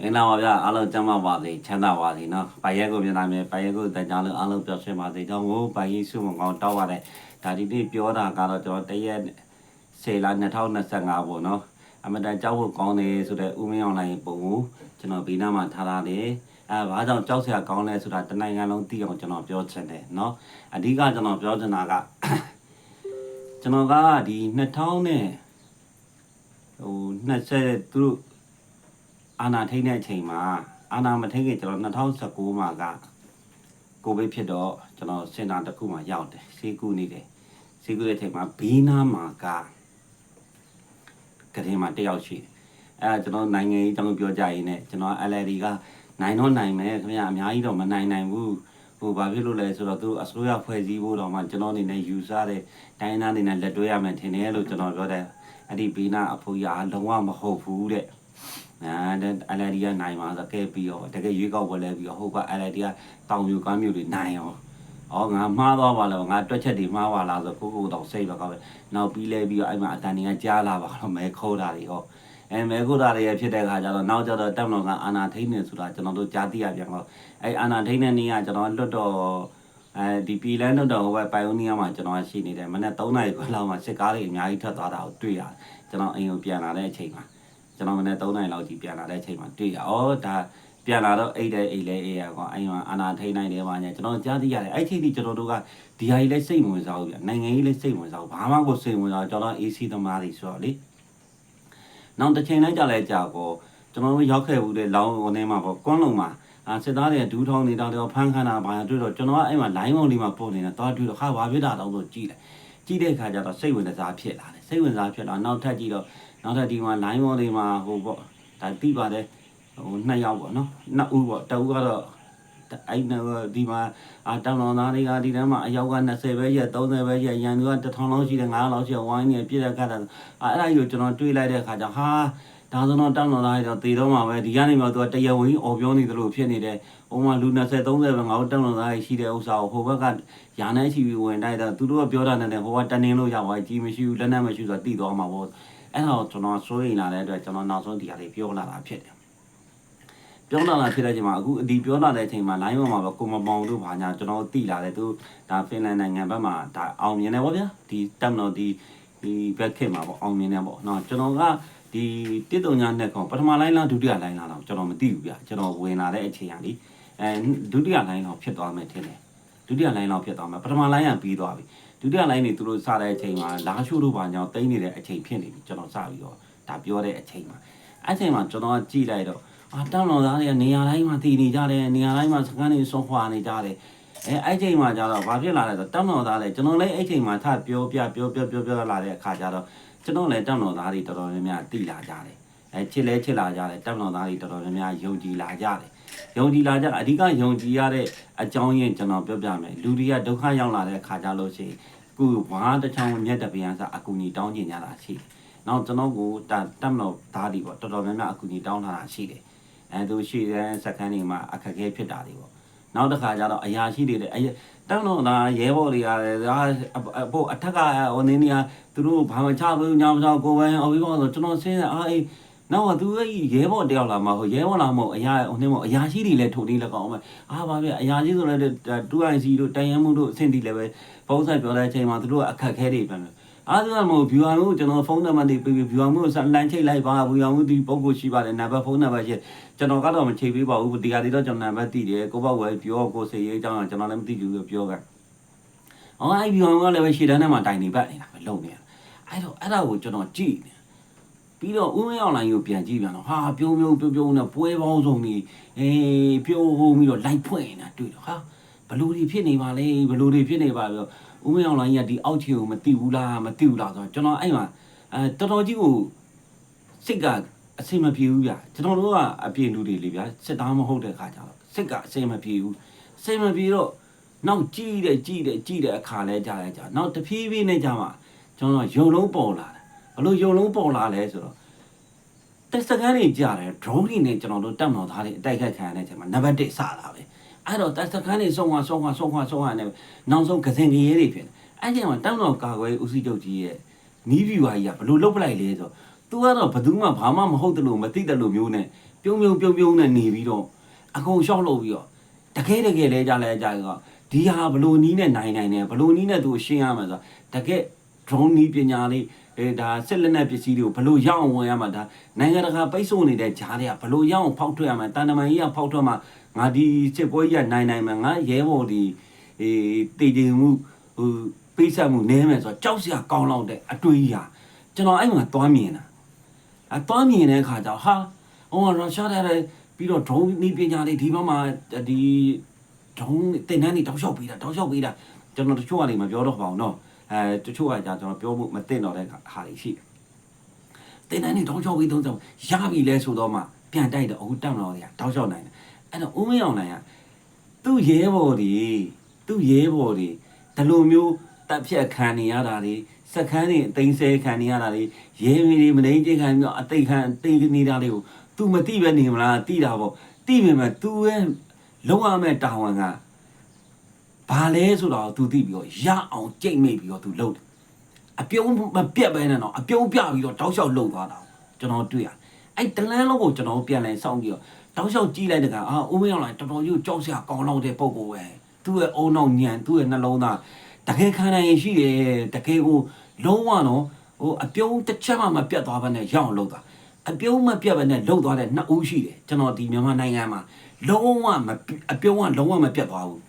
မင်္ဂလာပါဗျာအားလုံးကျမ်းမာပါစေချမ်းသာပါစေနော်ပိုင်ရဲကိုပြန်လာမယ်ပိုင်ရဲကိုတန်ကြောင်းလုံးအားလုံးပျော်ရွှင်ပါစေကြောင်းကိုပိုင်ကြီးစုမကောင်းတောက်ရတဲ့ဒါဒီနေ့ပြောတာကတော့ကျွန်တော်တရက်စေလာ2025ပေါ့နော်အမတန်ကြောက်ဖို့ကောင်းတယ်ဆိုတဲ့ဥမင်းအောင်လိုင်းပုံကိုကျွန်တော်ဘေးနားမှာထားထားတယ်အဲဘာကြောင့်ကြောက်စရာကောင်းလဲဆိုတာတနိုင်ငံလုံးသိအောင်ကျွန်တော်ပြောချင်တယ်နော်အဓိကကျွန်တော်ပြောချင်တာကကျွန်တော်ကဒီ2000နဲ့ဟို20သူတို့ အာနာထိန်းတဲ့အချိန်မှာအာနာမထိန်းခင်ကျွန်တော်2019မှာကကိုဗစ်ဖြစ်တော့ကျွန်တော်စင်တာတစ်ခုမှာရောက်တယ်ဆေးကုနေတယ်ဆေးကုတဲ့အချိန်မှာဘေးနားမှာကကလေးမှာတယောက်ရှိတယ်အဲဒါကျွန်တော်နိုင်ငံရေးတောင်းပြောကြရင်းနဲ့ကျွန်တော် LLD ကနိုင်တော့နိုင်မယ်ခင်ဗျာအများကြီးတော့မနိုင်နိုင်ဘူးဟိုဘာဖြစ်လို့လဲဆိုတော့သူအစိုးရဖွဲ့စည်းဖို့တော့မှကျွန်တော်အနေနဲ့ယူဆတဲ့တိုင်းသားအနေနဲ့လက်တွဲရမယ်ထင်တယ်လို့ကျွန်တော်ပြောတယ်အဲ့ဒီဘေးနားအဖိုးကြီးကလုံးဝမဟုတ်ဘူးတဲ့ အဲတဲ့ LID ကနိုင်မှာဆိုကဲပြီးတော့တကယ်ရွေးကောက်ပွဲလဲပြီးတော့ဟုတ်က LID ကတောင်မြူကမ်းမြူတွေနိုင်အောင်ဩငါမှားသွားပါလားငါတွက်ချက်တွေမှားပါလားဆိုကိုကိုတော့စိတ်ပဲကောက်ပဲနောက်ပြီးလဲပြီးတော့အဲ့မှာအတန်တွေကကြားလာပါတော့မဲခိုးတာတွေဟောအဲမဲခိုးတာတွေရဖြစ်တဲ့ခါကျတော့နောက်ကျတော့တက်မလို့ကအာနာထိန်နေဆိုတာကျွန်တော်တို့ကြားသိရပြန်တော့အဲ့အာနာထိန်တဲ့နေ့ကကျွန်တော်လွတ်တော့အဲဒီပီလန်လွတ်တော့ဟိုဘက်ပိုင်ယိုနီးယားမှာကျွန်တော်ရှိနေတယ်မနေ့3နာရီခွဲလောက်မှာစစ်ကားတွေအများကြီးထွက်သွားတာကိုတွေ့ရတယ်ကျွန်တော်အိမ်ကိုပြန်လာတဲ့အချိန်မှာ ကျွန်တော်မနေ့3နိုင်လောက်ကြီးပြန်လာတဲ့အချိန်မှာတွေ့ရဩဒါပြန်လာတော့အိတ်တဲ့အိတ်လဲအေးရကွာအဲ့မှာအာနာထိန်နိုင်တယ်ပါညာကျွန်တော်ကြားသိရတယ်အဲ့ချိန်ထိကျွန်တော်တို့ကဒီဟာကြီးလဲစိတ်ဝင်စားဘူးဗျနိုင်ငံကြီးလဲစိတ်ဝင်စားဘူးဘာမှကိုစိတ်ဝင်စားကျွန်တော် AC သမားတွေဆိုတော့လေနောက်တစ်ချိန်လိုက်ကြလဲကြာကိုကျွန်တော်တို့ရောက်ခဲ့ဘူးတဲ့လောင်းဟိုနေမှာပေါ့ကွန်းလုံးမှာအာစစ်သားတွေဒူးထောင်းနေတော့တော့ဖမ်းခန်းတာဘာတွေ့တော့ကျွန်တော်ကအဲ့မှာ line မောင်လေးမှာပို့နေတာတော့တွေ့တော့ခါဘာဖြစ်တာတော့ဆိုကြည့်တယ်ကြည့်တဲ့အခါကျတော့စိတ်ဝင်စားဖြစ်လာတယ်စိတ်ဝင်စားဖြစ်တော့နောက်ထပ်ကြည့်တော့ နောက်ထပ်ဒီမှာ line မော်တွေမှာဟိုပေါ့ဒါတိပါတယ်ဟိုနှစ်ယောက်ပေါ့နော်နှစ်ဦးပေါ့တဦးကတော့အဲ့နော်ဒီမှာအာတောင်တော်သားတွေကဒီထဲမှာအယောက်က20ပဲရက်30ပဲရက်ရန်သူက1000လောက်ရှိတယ်900လောက်ရှိတယ်ဝိုင်းနေပြည့်တဲ့ခါတာအာအဲ့ဒါကြီးကိုကျွန်တော်တွေးလိုက်တဲ့အခါကျဟာဒါဆိုတော့တောင်တော်သားတွေတော့တည်တော့မှာပဲဒီကနေမှသူကတရားဝင်အော်ပြောနေသလိုဖြစ်နေတယ်ဟိုမှာလူ20 30ပဲငါတို့တောင်တော်သားတွေရှိတဲ့ဥစ္စာကိုဟိုဘက်ကယာနဲ့ချီပြီးဝင်တိုက်တော့သူတို့ကပြောတာနဲ့ဟိုကတနင်းလို့ရသွားကြီးမရှိဘူးလက်နက်မရှိဘူးဆိုတော့တည်သွားမှာပေါ့ အဲ့တော့ကျွန်တော်စိုးရိမ်လာတဲ့အတွက်ကျွန်တော်နောက်ဆုံးဒီဟာလေးပြောလာတာဖြစ်တယ်ပြောလာတာဖြစ်တဲ့အချိန်မှာအခုဒီပြောလာတဲ့အချိန်မှာ line ပေါ်မှာပဲကိုမမောင်တို့ဘာညာကျွန်တော်သိလာတယ်သူဒါဖင်လန်နိုင်ငံဘက်မှာဒါအောင်မြင်တယ်ဗောဗျာဒီတက်မလို့ဒီဒီဘက်ခေတ်မှာပေါ့အောင်မြင်တယ်ပေါ့နော်ကျွန်တော်ကဒီတစ်တုံညာနဲ့ကောင်ပထမ line လားဒုတိယ line လားတော့ကျွန်တော်မသိဘူးဗျာကျွန်တော်ဝင်လာတဲ့အချိန်ကလေအဲဒုတိယ line တော့ဖြစ်သွားမယ်ထင်တယ်ဒုတိယ line တော့ဖြစ်သွားမယ်ပထမ line ကပြီးသွားပြီ ဒုတိယ line နေသူတို့စတဲ့အချိန်မှာလာရှိုးတို့ဘာကြောင့်တိမ့်နေတဲ့အချိန်ဖြစ်နေပြီကျွန်တော်စပြီးတော့ဒါပြောတဲ့အချိန်မှာအဲ့ချိန်မှာကျွန်တော်ကကြည့်လိုက်တော့အာတောင်းတော်သားတွေကနေရာတိုင်းမှာတည်နေကြတယ်နေရာတိုင်းမှာစကန်းတွေဆုံးခွာနေကြတယ်အဲအဲ့ချိန်မှာကျတော့ဘာဖြစ်လာလဲဆိုတော့တောင်းတော်သားတွေကျွန်တော်လည်းအဲ့ချိန်မှာထပြောပြပြောပြောပြောပြောလာတဲ့အခါကျတော့ကျွန်တော်လည်းတောင်းတော်သားတွေတော်တော်များများတည်လာကြတယ်အဲချစ်လဲချစ်လာကြတယ်တောင်းတော်သားတွေတော်တော်များများယုံကြည်လာကြတယ် ယုံကြည်လာကြအဓိကယုံကြည်ရတဲ့အကြောင်းရင်းကျွန်တော်ပြောပြမယ်လူတွေကဒုက္ခရောက်လာတဲ့ခါကြလို့ရှိရင်ခုဘာတစ်ချောင်းမြတ်တပယံစာအကူကြီးတောင်းကျင်ကြတာရှိတယ်။နောက်ကျွန်တော်ကိုတတက်မလို့ဓာတ်ဒီပေါ့တော်တော်များများအကူကြီးတောင်းထားတာရှိတယ်။အဲသူရှိတဲ့စက္ကန့်တွေမှာအခက်အခဲဖြစ်တာတွေပေါ့။နောက်တစ်ခါကျတော့အရာရှိတွေလည်းအရတောင်းတော့ဒါရဲဘော်တွေကလည်းဒါဟိုအထက်ကဟိုနေနေကသူတို့ဘာမှချဘူးညောင်ချောင်းကိုပဲအော်ပြီးတော့ဆိုကျွန်တော်ဆင်းတယ်အားအေး နောက်ကသူအဲ့ရဲဘော်တယောက်လာမှာဟိုရဲဘော်လာမဟုတ်အရာဟိုနေမအရာရှိတွေလည်းထိုးနေလက်ကောင်အောင်မယ်အာပါဗျအရာရှိဆိုလည်းတူအိုင်စီတို့တန်ရမှုတို့အဆင့်တီလည်းပဲဖုန်းဆက်ပြောတဲ့အချိန်မှာသူတို့ကအခက်ခဲတွေပြန်တယ်အားသူကမဟုတ်ဘီဝါမှုကျွန်တော်ဖုန်းနံပါတ်တွေပေးပြီးဘီဝါမှုကိုဆက်လမ်းချိတ်လိုက်ပါဘီဝါမှုဒီပုံကိုရှိပါတယ်နံပါတ်ဖုန်းနံပါတ်ရှိကျွန်တော်ကတော့မချိတ်ပေးပါဘူးဒီကတည်းကကျွန်တော်နံပါတ်တည်တယ်ကိုပေါ့ဝယ်ပြောကိုစေရေးအကြောင်းကျွန်တော်လည်းမသိဘူးပြောကအော်အဲ့ဘီဝါမှုကလည်းပဲရှေ့တန်းထဲမှာတိုင်နေပတ်နေတာပဲလုံနေတာအဲ့တော့အဲ့ဒါကိုကျွန်တော်ကြည့်နေ ပြီးတော့ဦးမင်းအောင်လိုင်းကိုပြန်ကြည့်ပြန်တော့ဟာပြုံးပြုံးပြုံးပြုံးနဲ့ပွဲပေါင်းစုံကြီးအေးပြုံးဟုံးပြီးတော့လိုက်ဖွင့်နေတာတွေ့တော့ဟာဘလူတွေဖြစ်နေပါလေဘလူတွေဖြစ်နေပါပြီးတော့ဦးမင်းအောင်လိုင်းကဒီအောက်ချီကိုမတိဘူးလားမတိဘူးလားဆိုတော့ကျွန်တော်အဲ့မှာအဲတော်တော်ကြီးကိုစိတ်ကအဆင်မပြေဘူးဗျကျွန်တော်တို့ကအပြင်လူတွေလေဗျစစ်သားမဟုတ်တဲ့ခါကျတော့စိတ်ကအဆင်မပြေဘူးအဆင်မပြေတော့နောက်ကြည့်တယ်ကြည့်တယ်ကြည့်တဲ့အခါလဲကြားလဲကြားနောက်တဖြည်းဖြည်းနဲ့ကြားမှာကျွန်တော်ရုံလုံးပေါ်လာတယ် ဘလို့ယုံလုံးပေါ်လာလဲဆိုတော့တက်စကန်တွေကြားတယ် drone တွေနဲ့ကျွန်တော်တို့တက်မော်သားတွေအတိုက်ခိုက်ခံရတဲ့အချိန်မှာနံပါတ်1စလာပဲအဲ့တော့တက်စကန်တွေဆုံးသွားဆုံးသွားဆုံးသွားဆုံးသွားနေနောက်ဆုံးကစင်ကြီးရဲတွေဖြစ်တယ်အဲ့ချိန်မှာတက်မော်ကာကွယ်ဦးစီးချုပ်ကြီးရဲ့နီးဗျူဟာကြီးကဘလို့လုတ်ပလိုက်လဲဆိုတော့ तू ကတော့ဘယ်သူမှဘာမှမဟုတ်တယ်လို့မသိတယ်လို့မျိုးနဲ့ပြုံးပြုံးပြုံးပြုံးနဲ့နေပြီးတော့အကုန်ရှောက်လုပ်ပြီးတော့တကယ်တကယ်လဲကြလဲကြကဒီဟာဘလို့နီးနဲ့နိုင်နိုင်တယ်ဘလို့နီးနဲ့သူရှင်းရမှာဆိုတကယ် drone နီးပညာလေး အဲဒါစစ်လက်နက်ပစ္စည်းတွေကိုဘလို့ရအောင်ဝင်ရမှာဒါနိုင်ငံတကာပိတ်ဆို့နေတဲ့ဂျားတွေကဘလို့ရအောင်ဖောက်ထွက်ရမှာတန်တမန်ကြီးကဖောက်ထွက်မှာငါဒီစစ်ပွဲကြီးကနိုင်နိုင်မှာငါရဲဘော်ဒီအေးတည်တည်မှုဟိုပိတ်ဆက်မှုနည်းမယ်ဆိုတော့ကြောက်စရာကောင်းလောက်တဲ့အတွေးကြီးဟာကျွန်တော်အဲ့မှာသွားမြင်တာအသွားမြင်တဲ့အခါကျတော့ဟာဟိုရုရှားတဲ့ပြီးတော့ drone နီးပညာလေးဒီဘက်မှာဒီ drone တင်တန်းနေတောက်လျှောက်ပေးတာတောက်လျှောက်ပေးတာကျွန်တော်တချို့ကနေမပြောတော့ပါဘူးเนาะ အဲတချို့ကကြာကျွန်တော်ပြောမှုမသိတော့တဲ့ဟာတွေရှိတယ်တင်တန်းနေတောက်လျှောက်ပေးသုံးဆောင်ရပြီလဲဆိုတော့မှပြန်တိုက်တော့အခုတောက်တော့တွေကတောက်လျှောက်နိုင်တယ်အဲ့တော့ဦးမင်းအောင်နိုင်ကသူ့ရဲဘော်တွေသူ့ရဲဘော်တွေဒီလိုမျိုးတပ်ဖြတ်ခံနေရတာတွေစက်ခန်းတွေအသိမ်းဆဲခံနေရတာတွေရဲမီတွေမနေချင်းခံပြီးတော့အသိခံအသိနေတာတွေကို तू မသိပဲနေမလားသိတာပေါ့သိပေမဲ့ तू ရဲ့လုံးဝမဲ့တာဝန်က ဘာလဲဆိုတော့ तू သိပြီးတော့ရအောင်ကြိတ်မိတ်ပြီးတော့ तू လှုပ်တယ်အပြုံးမပြတ်ပဲနဲ့တော့အပြုံးပြပြီးတော့တောက်လျှောက်လှုပ်သွားတာကျွန်တော်တွေ့ရအဲ့တလန်းလုံးကိုကျွန်တော်ပြန်လဲစောင့်ပြီးတော့တောက်လျှောက်ကြည့်လိုက်တဲ့ကအာဦးမင်းအောင်လိုက်တော်တော်ကြီးကြောက်စရာကောင်းတော့တဲ့ပုံကိုပဲသူ့ရဲ့အုံနောက်ညံသူ့ရဲ့နှလုံးသားတကယ်ခံနိုင်ရင်ရှိတယ်တကယ်ကိုလုံးဝတော့ဟိုအပြုံးတစ်ချက်မှမပြတ်သွားဘဲနဲ့ရအောင်လှုပ်တာအပြုံးမပြတ်ပဲနဲ့လှုပ်သွားတဲ့နှစ်ဦးရှိတယ်ကျွန်တော်ဒီမြန်မာနိုင်ငံမှာလုံးဝမပြအပြုံးကလုံးဝမပြတ်သွားဘူး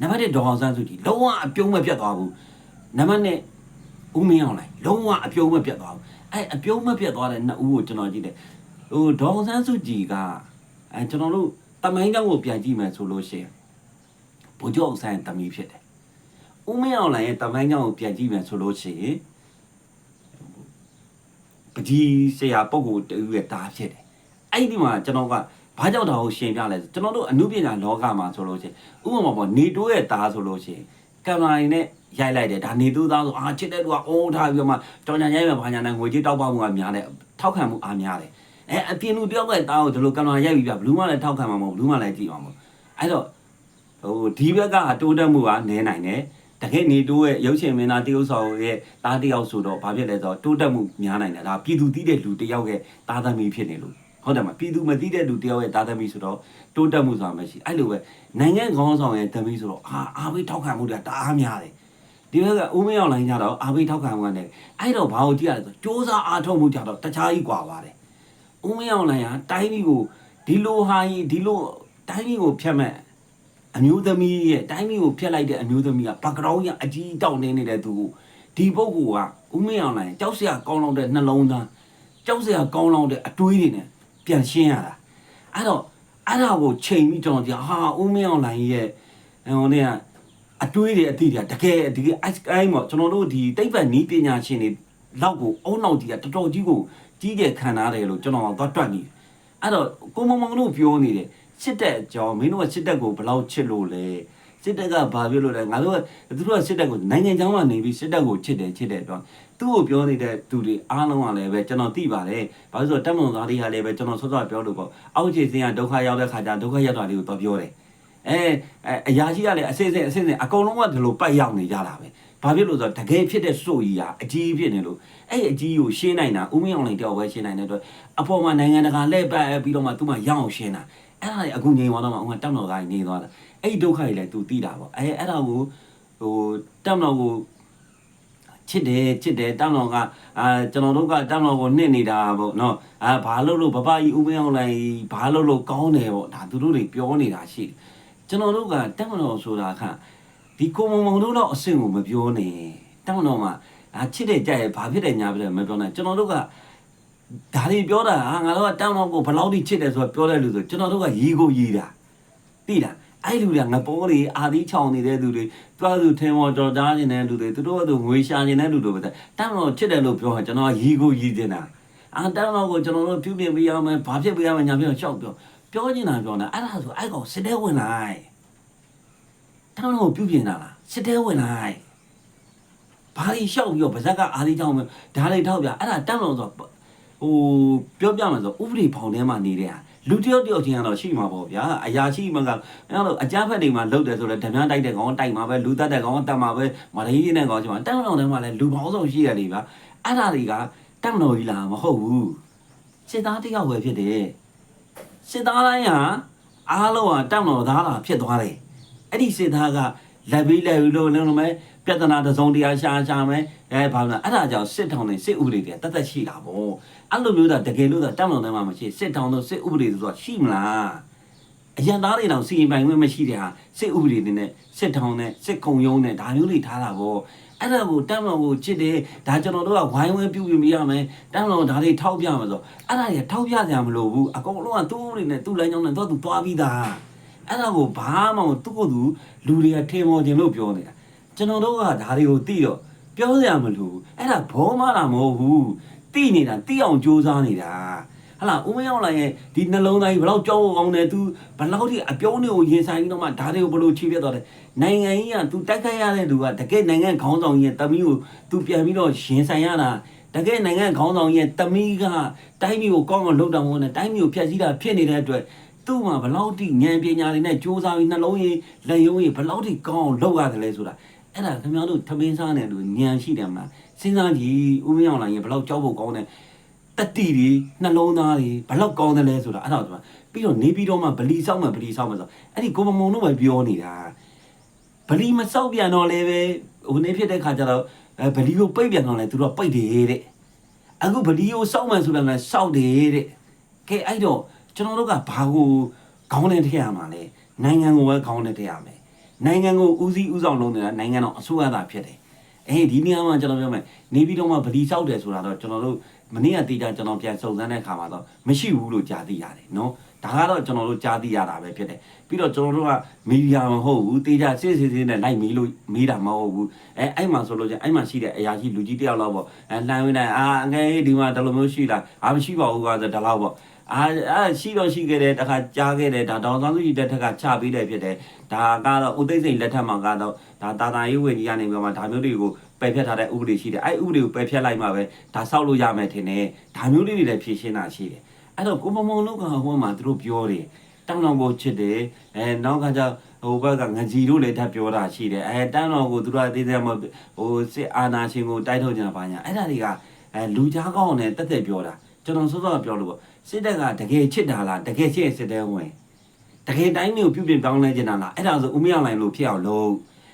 နံပါတ်1ဒေါ်အောင်ဆန်းစုကြည်လုံးဝအပြုံးမပြတ်သွားဘူးနံပါတ်2ဦးမင်းအောင်လိုက်လုံးဝအပြုံးမပြတ်သွားဘူးအဲအပြုံးမပြတ်သွားတဲ့နှစ်ဦးကိုကျွန်တော်ကြည့်တယ်ဟိုဒေါ်အောင်ဆန်းစုကြည်ကအဲကျွန်တော်တို့တမိုင်းကြောင်းကိုပြန်ကြည့်မယ်ဆိုလို့ရှိရင်ဘုကျော်အောင်ဆန်းတမီဖြစ်တယ်ဦးမင်းအောင်လိုက်ရဲ့တမိုင်းကြောင်းကိုပြန်ကြည့်မယ်ဆိုလို့ရှိရင်ပကြီးဆရာပုံကိုတူရဲ့တားဖြစ်တယ်အဲ့ဒီမှာကျွန်တော်က ဘာကြောင့်ဒါကိုရှင်းပြလဲဆိုကျွန်တော်တို့အမှုပညာလောကမှာဆိုလို့ရှိရင်ဥပမာပေါ့နေတိုးရဲ့တားဆိုလို့ရှိရင်ကင်မရာနဲ့ရိုက်လိုက်တယ်ဒါနေတိုးသားဆိုအာချစ်တဲ့လူကအိုးထားပြီးတော့မှကြောင်ညာရိုက်မယ်ဘာညာနဲ့ငွေကြေးတောက်ပမှုကများတယ်ထောက်ခံမှုအားများတယ်အဲအပြင်လူတယောက်ကတားကိုဒီလိုကင်မရာရိုက်ပြီးပြဘလူးမလည်းထောက်ခံမှာမဟုတ်ဘလူးမလည်းကြည့်မှာမဟုတ်အဲ့တော့ဟိုဒီဘက်ကတိုးတက်မှုကနည်းနိုင်တယ်တကယ်နေတိုးရဲ့ရုပ်ရှင်မင်းသားတရုပ်ဆောင်ရဲ့တားတယောက်ဆိုတော့ဘာဖြစ်လဲဆိုတော့တိုးတက်မှုများနိုင်တယ်ဒါပြည်သူသိတဲ့လူတယောက်ရဲ့တားသမီးဖြစ်နေလို့ ဟုတ်တယ်မပြည်သူမသိတဲ့လူတယောက်ရဲ့တားသမီးဆိုတော့တိုးတက်မှုဆိုတာမရှိအဲ့လိုပဲနိုင်ငံခေါင်းဆောင်ရဲ့သမီးဆိုတော့အာအားပေးထောက်ခံမှုတွေကတအားများတယ်ဒီဘက်ကဦးမင်းအောင်လိုင်းကြတော့အားပေးထောက်ခံမှုကလည်းအဲ့တော့ဘာကိုကြည့်ရလဲဆိုစ조사အားထုတ်မှုကြတော့တခြားကြီးกว่าပါတယ်ဦးမင်းအောင်လိုင်းကတိုင်းပြည်ကိုဒီလိုဟာကြီးဒီလိုတိုင်းပြည်ကိုဖျက်မဲ့ အမျိုးသမီးရဲ့တိုင်းပြည်ကိုဖျက်လိုက်တဲ့အမျိုးသမီးကဘက်ဂရောင်းရအကြီးတောက်နေနေတဲ့သူကိုဒီပုဂ္ဂိုလ်ကဦးမင်းအောင်လိုင်းကြောက်စရာကောင်းလောက်တဲ့နှလုံးသားကြောက်စရာကောင်းလောက်တဲ့အတွေးတွေနဲ့ ပြန်ရှင်းရတာအဲ့တော့အဲ့ဒါကိုချိန်ပြီးကျွန်တော်ကြဟာဦးမင်းအောင်လိုင်းရဲ့ဟိုနေကအတွေးတွေအသည့်တွေကတကယ်ဒီအိုက်အိုင်းပေါ့ကျွန်တော်တို့ဒီတိတ်ပတ်နီးပညာရှင်တွေလောက်ကိုအုံနောက်ကြီးကတော်တော်ကြီးကိုကြီးကျယ်ခံထားတယ်လို့ကျွန်တော်ကသွားတွက်နေတယ်အဲ့တော့ကိုမမောင်တို့ပြောနေတယ်စစ်တပ်အကြောင်းမင်းတို့ကစစ်တပ်ကိုဘယ်လောက်ချစ်လို့လဲ စစ်တပ်ကဘာပြောလို့လဲငါတို့ကသူတို့ကစစ်တပ်ကိုနိုင်ငံခြားမှာနေပြီးစစ်တပ်ကိုချစ်တယ်ချစ်တယ်ပြောသူ့ကိုပြောနေတဲ့သူတွေအားလုံးကလည်းပဲကျွန်တော်သိပါတယ်ဘာလို့ဆိုတော့တက်မွန်သားတွေကလည်းပဲကျွန်တော်ဆော့ဆော့ပြောလို့ပေါ့အောက်ခြေစင်းကဒုက္ခရောက်တဲ့ခါကျဒုက္ခရောက်တာလေးကိုတော့ပြောတယ်အဲအရာရှိကလည်းအစစ်စစ်အစစ်စစ်အကုန်လုံးကဒီလိုပတ်ရောက်နေကြတာပဲဘာဖြစ်လို့ဆိုတော့တကယ်ဖြစ်တဲ့စိုးကြီးကအကြီးဖြစ်နေလို့အဲ့အကြီးကိုရှင်းနိုင်တာဦးမင်းအောင်လည်းတယောက်ပဲရှင်းနိုင်တဲ့အတွက်အပေါ်မှာနိုင်ငံတကာလှည့်ပတ်ပြီးတော့မှသူ့မှာရအောင်ရှင်းတာအဲ့ဒါလေအခုငြိမ်သွားတော့မှဦးကတက်မတော်ကနေနေသွားတာ အဲ့ဒီဒုက္ခကြီးလည်း तू သိတာပေါ့အဲအဲ့ဒါကိုဟိုတက်မတော်ကိုချစ်တယ်ချစ်တယ်တက်မတော်ကအာကျွန်တော်တို့ကတက်မတော်ကိုနှစ်နေတာပေါ့နော်အာဘာလို့လို့ဘဘကြီးဦးမင်းအောင်လိုက်ဘာလို့လို့ကောင်းတယ်ပေါ့ဒါသူတို့တွေပြောနေတာရှိတယ်ကျွန်တော်တို့ကတက်မတော်ဆိုတာခဒီကိုမုံမုံတို့တော့အဆင့်ကိုမပြောနဲ့တက်မတော်မှာအာချစ်တဲ့ကြက်ရဲ့ဘာဖြစ်တယ်ညာဖြစ်တယ်မပြောနဲ့ကျွန်တော်တို့ကဒါတွေပြောတာဟာငါတို့ကတောင်းတော့ကိုဘယ်လောက်ထိချစ်တယ်ဆိုတော့ပြောတဲ့လူဆိုကျွန်တော်တို့ကရီကိုရီတာသိလား အဲ့လူတွေကငပိုးတွေအာသီးချောင်နေတဲ့လူတွေတွားသူထင်မော်တော်ကြားနေတဲ့လူတွေသူတို့ကသူငွေရှာနေတဲ့လူတွေပဲတောင်းတော့ချစ်တယ်လို့ပြောရင်ကျွန်တော်ကရီကိုရီတင်တာအာတောင်းတော့ကိုကျွန်တော်တို့ပြုပြင်ပေးရမယ်ဘာဖြစ်ပေးရမယ်ညာဖြစ်ရှောက်ပြောပြောနေတာပြောနေတာအဲ့ဒါဆိုအဲ့ကောင်စစ်တဲဝင်လိုက်တောင်းတော့ပြုပြင်တာလားစစ်တဲဝင်လိုက်ဘာကြီးရှောက်ပြီးတော့ဗဇက်ကအာသီးချောင်မယ်ဒါလေးထောက်ပြအဲ့ဒါတောင်းတော့ဆိုဟိုပြောပြမယ်ဆိုဥပဒေဖောင်ထဲမှာနေတဲ့ဟာ လူတယောက်တယောက်ချင်းကတော့ရှိမှာပေါ့ဗျာအရာရှိမှကအဲ့တော့အကြမ်းဖက်တွေမှာလုတ်တယ်ဆိုတော့ဓမြတိုက်တဲ့ကောင်တိုက်မှာပဲလူတက်တဲ့ကောင်တက်မှာပဲမရင်းတဲ့ကောင်ချင်းမှာတက်မတော်ထဲမှာလည်းလူပေါင်းစုံရှိရလေဗျာအဲ့ဒါတွေကတက်မတော်ကြီးလားမဟုတ်ဘူးစစ်သားတယောက်ပဲဖြစ်တယ်စစ်သားတိုင်းဟာအားလုံးဟာတောင်းတော်သားလာဖြစ်သွားတယ်အဲ့ဒီစစ်သားကလက်ပြီးလက်ပြီးလို့လုံးလုံးမဲ့ ပြဿနာတစ်စုံတရာရှာရှာမယ်အဲဘာလို့လဲအဲ့ဒါကြောင့်စစ်ထောင်နေစစ်ဥပဒေတွေတတ်တတ်ရှိတာပေါ့အဲ့လိုမျိုးသာတကယ်လို့သာတောင်းတော်တိုင်းမှာမရှိစစ်ထောင်တို့စစ်ဥပဒေတွေဆိုတာရှိမလားအရန်သားတွေတော့စီရင်ပိုင်ခွင့်မရှိတဲ့ဟာစစ်ဥပဒေတွေနဲ့စစ်ထောင်နဲ့စစ်ခုံရုံးနဲ့ဒါမျိုးတွေထားတာပေါ့အဲ့ဒါကိုတမ်းတော်ကိုချစ်တယ်ဒါကျွန်တော်တို့ကဝိုင်းဝန်းပြုပြင်ပြရမယ်တမ်းတော်ဒါတွေထောက်ပြမယ်ဆိုအဲ့ဒါကြီးထောက်ပြကြမလို့ဘူးအကုန်လုံးကသူ့ဥပဒေနဲ့သူ့လမ်းကြောင်းနဲ့တော့သူသွားပြီးသားအဲ့ဒါကိုဘာမှမသူ့ကိုယ်သူလူတွေကထင်မော်ခြင်းလို့ပြောနေတာ ကျွန်တော်တို့ကဒါတွေကိုသိတော့ပြောစရာမလိုဘူးအဲ့ဒါဘောမတာမဟုတ်ဘူးသိနေတာသိအောင်ကြိုးစားနေတာဟလာဦးမင်းအောင်လာရဲ့ဒီနှလုံးသားကြီးဘယ်တော့ကြောက်ကောင်းတယ်သူဘယ်တော့ဒီအပြုံးတွေကိုရင်ဆိုင်ပြီးတော့မှဒါတွေကိုဘယ်လိုခြေပြတ်သွားတယ်နိုင်ငံကြီးကသူတိုက်ခိုက်ရတဲ့လူကတကယ်နိုင်ငံခေါင်းဆောင်ကြီးရဲ့တမီးကိုသူပြန်ပြီးတော့ရင်ဆိုင်ရတာတကယ်နိုင်ငံခေါင်းဆောင်ကြီးရဲ့တမီးကတိုင်းပြည်ကိုကောင်းအောင်လုပ်တော်မူနေတိုင်းပြည်ကိုဖျက်ဆီးတာဖြစ်နေတဲ့အတွက်သူ့မှာဘယ်လောက်ထိဉာဏ်ပညာတွေနဲ့စူးစမ်းပြီးနှလုံးရည်လက်ရုံးရည်ဘယ်လောက်ထိကောင်းအောင်လုပ်ရတယ်လဲဆိုတာ အဲ့ဒါခင်ဗျားတို့သမင်းစားနေလူဉာဏ်ရှိတယ်မလားစဉ်းစားကြည့်ဦးမင်းအောင်လာရင်ဘယ်လောက်ကြောက်ဖို့ကောင်းတယ်တတိတွေနှလုံးသားတွေဘလောက်ကောင်းတယ်လဲဆိုတာအဲ့ဒါဆိုပြီးတော့နေပြီးတော့မှဗလီဆောက်မှဗလီဆောက်မှဆိုအဲ့ဒီကိုမမုံတို့ပဲပြောနေတာဗလီမဆောက်ပြန်တော့လည်းပဲဟိုနေဖြစ်တဲ့ခါကျတော့အဲဗလီကိုပိတ်ပြန်တော့လဲသူတို့ပိတ်တယ်တဲ့အခုဗလီကိုဆောက်မှဆိုတာလည်းဆောက်တယ်တဲ့ကဲအဲ့တော့ကျွန်တော်တို့ကဘာကိုခေါင်းနဲ့ထည့်ရမှာလဲနိုင်ငံကိုပဲခေါင်းနဲ့ထည့်ရမယ် နိုင်ငံကိုဦးစီးဦးဆောင်လုပ်နေတာနိုင်ငံတော်အစိုးရသာဖြစ်တယ်အဲဒီနေရာမှာကျွန်တော်ပြောမယ်နေပြီးတော့မှဗလီဆောက်တယ်ဆိုတာတော့ကျွန်တော်တို့မနေ့ကတေးကြကျွန်တော်ပြန်စုံစမ်းတဲ့အခါမှာတော့မရှိဘူးလို့ကြားသိရတယ်နော်ဒါကတော့ကျွန်တော်တို့ကြားသိရတာပဲဖြစ်တယ်ပြီးတော့ကျွန်တော်တို့ကမီဒီယာမဟုတ်ဘူးတေးကြစစ်စစ်စစ်နဲ့လိုက်မီးလို့မီးတာမဟုတ်ဘူးအဲအဲ့မှာဆိုလို့ချင်းအဲ့မှာရှိတဲ့အရာရှိလူကြီးတယောက်လောက်ပေါ့အဲလှမ်းဝင်တိုင်းအာငယ်ဒီမှာဒီလိုမျိုးရှိလားအာမရှိပါဘူးကွာဆိုဒါလောက်ပေါ့ အာအာရှိတော့ရှိခဲ့တယ်တခါကြားခဲ့တယ်ဒါတောင်သန်းစုကြီးတက်ထက်ကချပေးတယ်ဖြစ်တယ်ဒါကတော့ဥသိစိတ်လက်ထက်မှာကတော့ဒါတာတာရေးဝင်ကြီးကနေပြီးတော့မှဒါမျိုးတွေကိုပယ်ဖြတ်ထားတဲ့ဥပဒေရှိတယ်အဲ့ဥပဒေကိုပယ်ဖြတ်လိုက်မှပဲဒါဆောက်လို့ရမယ်ထင်တယ်ဒါမျိုးလေးတွေလည်းဖြည့်ရှင်းတာရှိတယ်အဲ့တော့ကိုမမုံလုံးကဟိုမှာသူတို့ပြောတယ်တောင်းတော်ကိုချစ်တယ်အဲနောက်ကကြဟိုဘက်ကငကြီးတို့လည်းထပ်ပြောတာရှိတယ်အဲတောင်းတော်ကိုသူတို့အသေးသေးမဟိုစစ်အာဏာရှင်ကိုတိုက်ထုတ်ကြတာပါညာအဲ့ဒါတွေကအဲလူကြားကောင်းနဲ့တက်တက်ပြောတာကျွန်တော်စောစောပြောလို့ပေါ့ စစ်တပ်ကတကယ်ချစ်တာလားတကယ်ချစ်ရင်စစ်တပ်ဝင်တကယ်တိုင်းမျိုးပြုပြင်ပြောင်းလဲကျင်တာလားအဲ့ဒါဆိုဦးမရောက်နိုင်လို့ဖြစ်အောင်လုပ်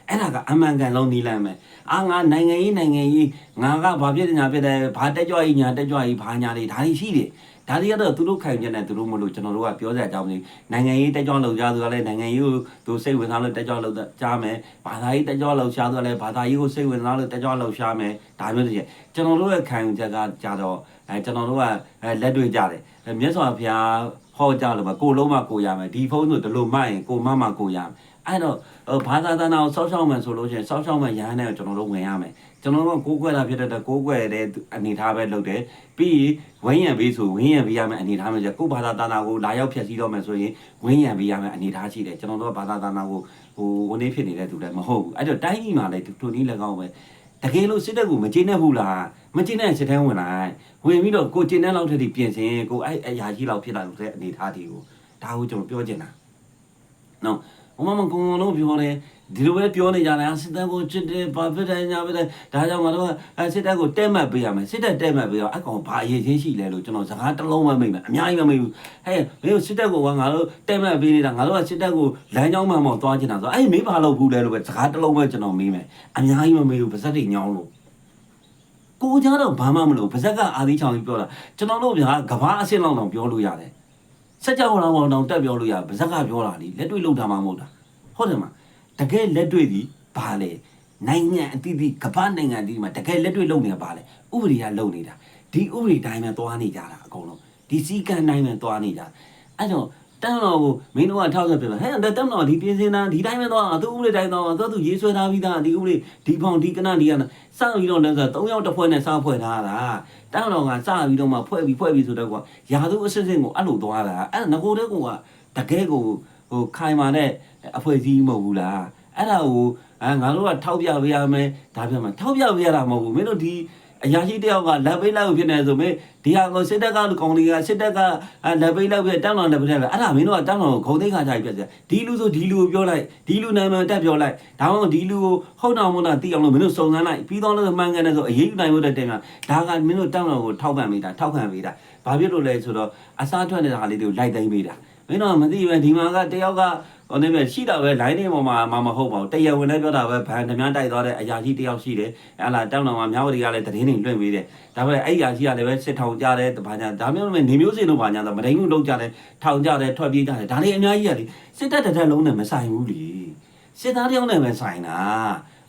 အဲ့ဒါကအမှန်ကန်လုံးနီးလမ်းမယ်အာငါနိုင်ငံရေးနိုင်ငံရေးငါကဘာဖြစ်ညာဖြစ်တယ်ဘာတက်ကြွကြီးညာတက်ကြွကြီးဘာညာတွေဒါတွေရှိတယ်ဒါတွေကတော့သူတို့ခိုင်ပြတဲ့သူတို့မလို့ကျွန်တော်တို့ကပြောစရာအကြောင်းမလေးနိုင်ငံရေးတက်ကြွလောက်ကြသူကလည်းနိုင်ငံရေးကိုသူစိတ်ဝင်စားလို့တက်ကြွလောက်ကြားမယ်ဘာသာရေးတက်ကြွလောက်ရှားသူကလည်းဘာသာရေးကိုစိတ်ဝင်စားလို့တက်ကြွလောက်ရှားမယ်ဒါမျိုးတွေကျွန်တော်တို့ရဲ့ခံယူချက်ကကြတော့ အဲကျွန်တော်တို့ကအဲလက်တွေ့ကြတယ်အဲမြတ်စွာဘုရားဟောကြားလို့မကိုလုံးမကိုရမယ်ဒီဖုန်းဆိုဒီလိုမှတ်ရင်ကိုမမကိုရမယ်အဲ့တော့ဟိုဘာသာတနာကိုစောက်ရှောက်မှန်ဆိုလို့ရှိရင်စောက်ရှောက်မှန်ရဟန်းနဲ့ကျွန်တော်တို့ဝင်ရမယ်ကျွန်တော်တို့ကိုးကွယ်တာဖြစ်တဲ့အတွက်ကိုးကွယ်တဲ့အနေထားပဲလုပ်တယ်ပြီးရင်ဝင်းရံပေးဆိုဝင်းရံပေးရမယ်အနေထားမျိုးကျကိုယ်ဘာသာတနာကိုလာရောက်ဖြည့်ဆည်းတော့မယ်ဆိုရင်ဝင်းရံပေးရမယ်အနေထားရှိတယ်ကျွန်တော်တို့ကဘာသာတနာကိုဟိုဝန်နေဖြစ်နေတဲ့သူလည်းမဟုတ်ဘူးအဲ့တော့တိုင်းပြည်မှာလည်းသူတို့နည်းလည်းကောင်းပဲ တကယ်လို့စစ်တပ်ကိုမကျေနပ်ဘူးလားမကျေနပ်စစ်တမ်းဝင်လိုက်ဝင်ပြီးတော့ကိုကျေနပ်လောက်ထက်ထိပြင်စင်ကိုအဲ့အရာကြီးလောက်ဖြစ်လာလို့တဲ့အနေထားဒီကိုဒါကိုကျွန်တော်ပြောချင်တာနော်ဘုမမကုံလုံးပြောတယ် ဒီလိုပဲပြောနေကြတယ်စစ်တပ်ကိုချစ်တယ်ဘာဖြစ်တယ်ညာဖြစ်တယ်ဒါကြောင့်ငါတို့ကစစ်တပ်ကိုတဲမှတ်ပေးရမယ်စစ်တပ်တဲမှတ်ပေးတော့အကောင်ဘာအရေးချင်းရှိလဲလို့ကျွန်တော်စကားတစ်လုံးမှမိတ်မယ်အများကြီးမမိတ်ဘူးဟဲ့မင်းစစ်တပ်ကိုကငါတို့တဲမှတ်ပေးနေတာငါတို့ကစစ်တပ်ကိုလမ်းကြောင်းမှမောက်သွားချင်တာဆိုအဲ့မင်းဘာလုပ်ဘူးလဲလို့ပဲစကားတစ်လုံးပဲကျွန်တော်မေးမယ်အများကြီးမမေးဘူးပါဇက်တွေညောင်းလို့ကိုကြတော့ဘာမှမလုပ်ပါဇက်ကအာသီးချောင်ကြီးပြောတာကျွန်တော်တို့ဗျာကဘာအဆင့်လောက်တော့ပြောလို့ရတယ်စက်ကြောတော်တော်တောင်တက်ပြောလို့ရပါဇက်ကပြောတာလေလက်တွေ့လောက်တာမှမဟုတ်တာဟုတ်တယ်မ တကယ်လက်တွေ့ဒီဘာလဲနိုင်ငံအသီးသီးကမ္ဘာနိုင်ငံအသီးမှာတကယ်လက်တွေ့လုပ်နေတာဘာလဲဥပဒေကလုပ်နေတာဒီဥပဒေတိုင်းပဲသွားနေကြတာအကုန်လုံးဒီစည်းကမ်းတိုင်းပဲသွားနေကြအဲ့တော့တန်းတော်ကိုမင်းတို့ကထောက်ဆက်ပြလို့ဟဲ့တန်းတော်ဒီပြင်စင်တာဒီတိုင်းပဲသွားသူဥပဒေတိုင်းသွားသွားသူရေးဆွဲထားပြီးသားဒီဥပဒေဒီဖောင်ဒီကနဒီကနစပြီးတော့လည်းဆိုတော့၃ယောက်တစ်ဖွဲ့နဲ့စဖွဲ့ထားတာတန်းတော်ကစပြီးတော့မှဖွဲ့ပြီးဖွဲ့ပြီးဆိုတော့ကွာယာသူအစစ်စစ်ကိုအဲ့လိုသွားတာအဲ့ငကိုတဲ့ကောင်ကတကယ်ကိုဟိုခိုင်မာတဲ့ အဖွဲ့အစည်းမဟုတ်ဘူးလားအဲ့ဒါကိုအဲငါတို့ကထောက်ပြပေးရမယ်ဒါပြမှာထောက်ပြပေးရတာမဟုတ်ဘူးမင်းတို့ဒီအရာရှိတယောက်ကလက်ပိတ်လောက်ဖြစ်နေဆိုမင်းဒီဟာကိုစစ်တပ်ကလူကောင်တွေကစစ်တပ်ကလက်ပိတ်လောက်ဖြစ်တောင်းတော်လက်ပိတ်လောက်အဲ့ဒါမင်းတို့ကတောင်းတော်ကိုဂုံသိက္ခာချပြီးပြက်စရာဒီလူဆိုဒီလူကိုပြောလိုက်ဒီလူနာမည်တက်ပြောလိုက်ဒါမှမဟုတ်ဒီလူကိုဟုတ်တော်မဟုတ်တာသိအောင်လို့မင်းတို့စုံစမ်းလိုက်ပြီးတော့လည်းမှန်ကန်တယ်ဆိုအရေးယူနိုင်ဖို့တဲ့တင်မှာဒါကမင်းတို့တောင်းတော်ကိုထောက်ပံ့မိတာထောက်ခံမိတာဘာဖြစ်လို့လဲဆိုတော့အစားထွက်နေတဲ့ဟာလေးတွေကိုလိုက်သိမ်းပေးတာမင်းတော့မသိပဲဒီမှာကတယောက်က ဟိုနေမဲ့ရှိတာပဲ line နေပေါ်မှာမမဟုတ်ပါဘူးတရားဝင်လည်းပြောတာပဲဘန်ဓမြတိုက်သွားတဲ့အရာရှိတယောက်ရှိတယ်ဟလာတောင်းတော်မှာမြောက်ဝတီကလည်းသတင်းတွေလွှင့်ပေးတယ်ဒါပေမဲ့အဲ့အရာရှိကလည်းပဲစစ်ထောင်ကြတယ်ဘာညာဒါမျိုးလည်းနေမျိုးစင်တို့ဘာညာတော့မဒိန်မှုလုံးကြတယ်ထောင်ကြတယ်ထွက်ပြေးကြတယ်ဒါတွေအများကြီးရတယ်စစ်တပ်တစ်ထက်လုံးနဲ့မဆိုင်ဘူးလေစစ်သားတယောက်နဲ့ပဲဆိုင်တာ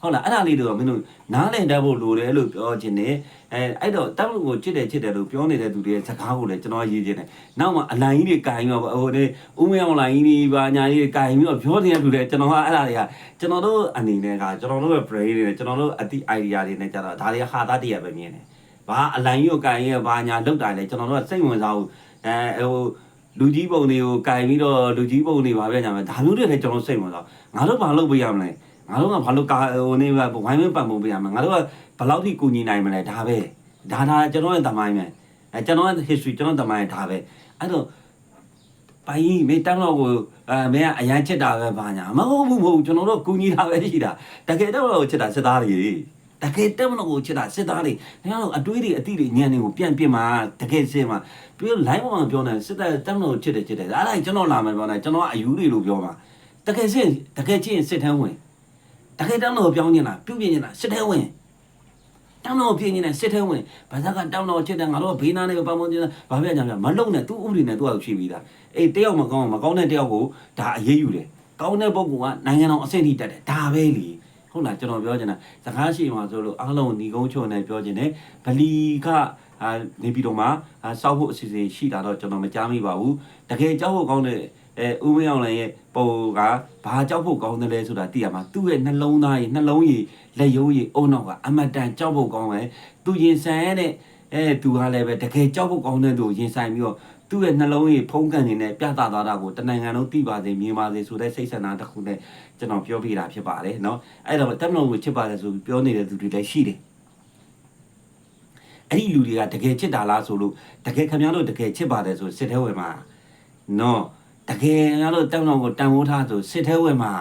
ဟုတ်လားအဲ့ဒါလေးတော့မင်းတို့နားလည်တတ်ဖို့လိုတယ်လို့ပြောခြင်းနဲ့အဲအဲ့တော့တပ်လို့ကိုချစ်တယ်ချစ်တယ်လို့ပြောနေတဲ့သူတွေရဲ့စကားကိုလည်းကျွန်တော်ရေးခြင်းတယ်နောက်မှအလိုင်းကြီးတွေကင်ရောဟိုနေဦးမင်းအောင်လိုင်းကြီးဘာညာကြီးတွေကင်ပြီးတော့ပြောနေတဲ့လူတွေကျွန်တော်ကအဲ့ဒါတွေကကျွန်တော်တို့အနေနဲ့ကကျွန်တော်တို့ရဲ့ brain တွေနဲ့ကျွန်တော်တို့အတိ idea တွေနဲ့ကြတော့ဒါတွေကဟာသားတရပဲမြင်တယ်ဘာအလိုင်းကြီးကိုကင်ရဲ့ဘာညာလောက်တာလဲကျွန်တော်တို့ကစိတ်ဝင်စားဘူးအဲဟိုလူကြီးပုံတွေကိုကင်ပြီးတော့လူကြီးပုံတွေပါပဲညာမယ်ဒါမျိုးတွေလည်းကျွန်တော်စိတ်ဝင်စားငါတို့ဘာလုပ်ပေးရမလဲ ငါတို့ကဘာလို့ကာဟိုနေဝိုင်းဝန်းပတ်မှုပေးရမလဲငါတို့ကဘယ်လောက်ထိကူညီနိုင်မလဲဒါပဲဒါဒါကျွန်တော်ရဲ့တမိုင်းပဲအဲကျွန်တော်ရဲ့ history ကျွန်တော်တမိုင်းဒါပဲအဲ့တော့ပိုင်မေတန်းတော့ကိုအဲမင်းကအရန်ချစ်တာပဲဘာညာမဟုတ်ဘူးမဟုတ်ဘူးကျွန်တော်တို့ကူညီတာပဲရှိတာတကယ်တော့ချစ်တာစစ်သားတွေတကယ်တက်မလို့ကိုချစ်တာစစ်သားတွေခင်ဗျားတို့အတွေးတွေအတိတွေညံတွေကိုပြန်ပြင်မှာတကယ်စင်မှာပြီးတော့ line ပေါ်မှာပြောနေစစ်တပ်တက်မလို့ချစ်တယ်ချစ်တယ်အဲ့ဒါကျွန်တော်လာမယ်ပြောနေကျွန်တော်ကအယူတွေလို့ပြောမှာတကယ်စင်တကယ်ချင်းစစ်တမ်းဝင် တကယ်တမ်းတော့ပြောင်းနေတာပြုတ်ပြင်းနေတာစစ်တမ်းဝင်တောင်းတော့ပြင်းနေတဲ့စစ်ထဲဝင်ဘာသာကတောင်းတော့ချစ်တယ်ငါတို့ဘေးနားနေပတ်မွန်နေတာဘာပြညာပြမလုံနဲ့သူ့ဥပဒေနဲ့သူ့အောက်ရှိပြီးသားအေးတယောက်မကောင်းမကောင်းတဲ့တယောက်ကိုဒါအရေးယူတယ်ကောင်းတဲ့ပုဂ္ဂိုလ်ကနိုင်ငံတော်အဆင့်ထိတက်တယ်ဒါပဲလေဟုတ်လားကျွန်တော်ပြောချင်တာစကားရှိမှဆိုလို့အားလုံးညီကုန်းချုံနဲ့ပြောချင်တယ်ဗလီကအာနေပြည်တော်မှာအာစောက်ဖို့အစီအစဉ်ရှိတာတော့ကျွန်တော်မကြားမိပါဘူးတကယ်ကြောက်ဖို့ကောင်းတဲ့ အဲဦးမင်းအောင်လည်းရဲ့ပုံကဘာကြောက်ဖို့ကောင်းတယ်လဲဆိုတာသိရမှာသူ့ရဲ့နှလုံးသားရဲ့နှလုံးရည်လက်ရုံးရည်အုံနောက်ကအမတန်ကြောက်ဖို့ကောင်းတယ်သူရင်ဆိုင်ရတဲ့အဲသူကလည်းပဲတကယ်ကြောက်ဖို့ကောင်းတဲ့သူကိုရင်ဆိုင်ပြီးတော့သူ့ရဲ့နှလုံးရည်ဖုံးကန်နေတဲ့ပြသသွားတာကိုတနိုင်ငံလုံးသိပါစေမြင်ပါစေဆိုတဲ့စိတ်ဆန္ဒတစ်ခုနဲ့ကျွန်တော်ပြောပြတာဖြစ်ပါတယ်เนาะအဲ့တော့တက်မလို့ကိုချစ်ပါတယ်ဆိုပြီးပြောနေတဲ့သူတွေလည်းရှိတယ်အဲ့ဒီလူတွေကတကယ်ချစ်တာလားဆိုလို့တကယ်ခင်ဗျားတို့တကယ်ချစ်ပါတယ်ဆိုစစ်သေးဝင်မှာနော် တကယ်ခင်ဗျားတို့တက်မလို့ကိုတန်ဖိုးထားဆိုစစ်သေးဝင်မှာ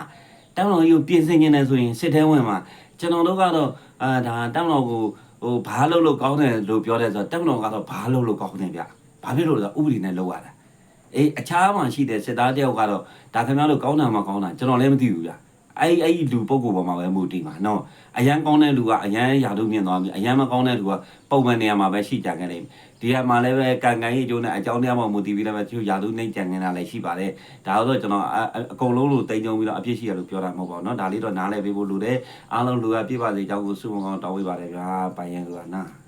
တက်မလို့ကိုပြင်ဆင်နေတယ်ဆိုရင်စစ်သေးဝင်မှာကျွန်တော်တို့ကတော့အာဒါတက်မလို့ကိုဟိုဘာလို့လို့ကောင်းတယ်လို့ပြောတယ်ဆိုတော့တက်မလို့ကတော့ဘာလို့လို့ကောင်းတယ်ဗျဘာဖြစ်လို့လဲဆိုတော့ဥပဒေနဲ့လောက်ရတာအေးအခြားမှာရှိတဲ့စစ်သားတယောက်ကတော့ဒါခင်ဗျားတို့ကောင်းတာမကောင်းတာကျွန်တော်လည်းမသိဘူးဗျ အဲ့အဲ့လူပုံကိုပေါ်မှာပဲမူတည်ပါနော်အရန်ကောင်းတဲ့လူကအရန်ရာတို့မြင်သွားပြီအရန်မကောင်းတဲ့လူကပုံမှန်နေရာမှာပဲရှိကြခဲ့တယ်ဒီကမှာလည်းပဲကံကံရေးကျိုးနဲ့အကြောင်းတရားမှမူတည်ပြီးလည်းပဲသူရာတို့နှိမ့်ကြံနေတာလည်းရှိပါတယ်ဒါဆိုတော့ကျွန်တော်အကုန်လုံးလို့တိမ်ကြုံပြီးတော့အပြစ်ရှိရလို့ပြောတာမဟုတ်ပါဘူးနော်ဒါလေးတော့နားလည်ပေးဖို့လိုတယ်အားလုံးလူကပြပါစေကြောင်းကိုစုပေါင်းကောင်းတောင်းဝေးပါတယ်ဗျာပိုင်ရန်ဆိုတာနား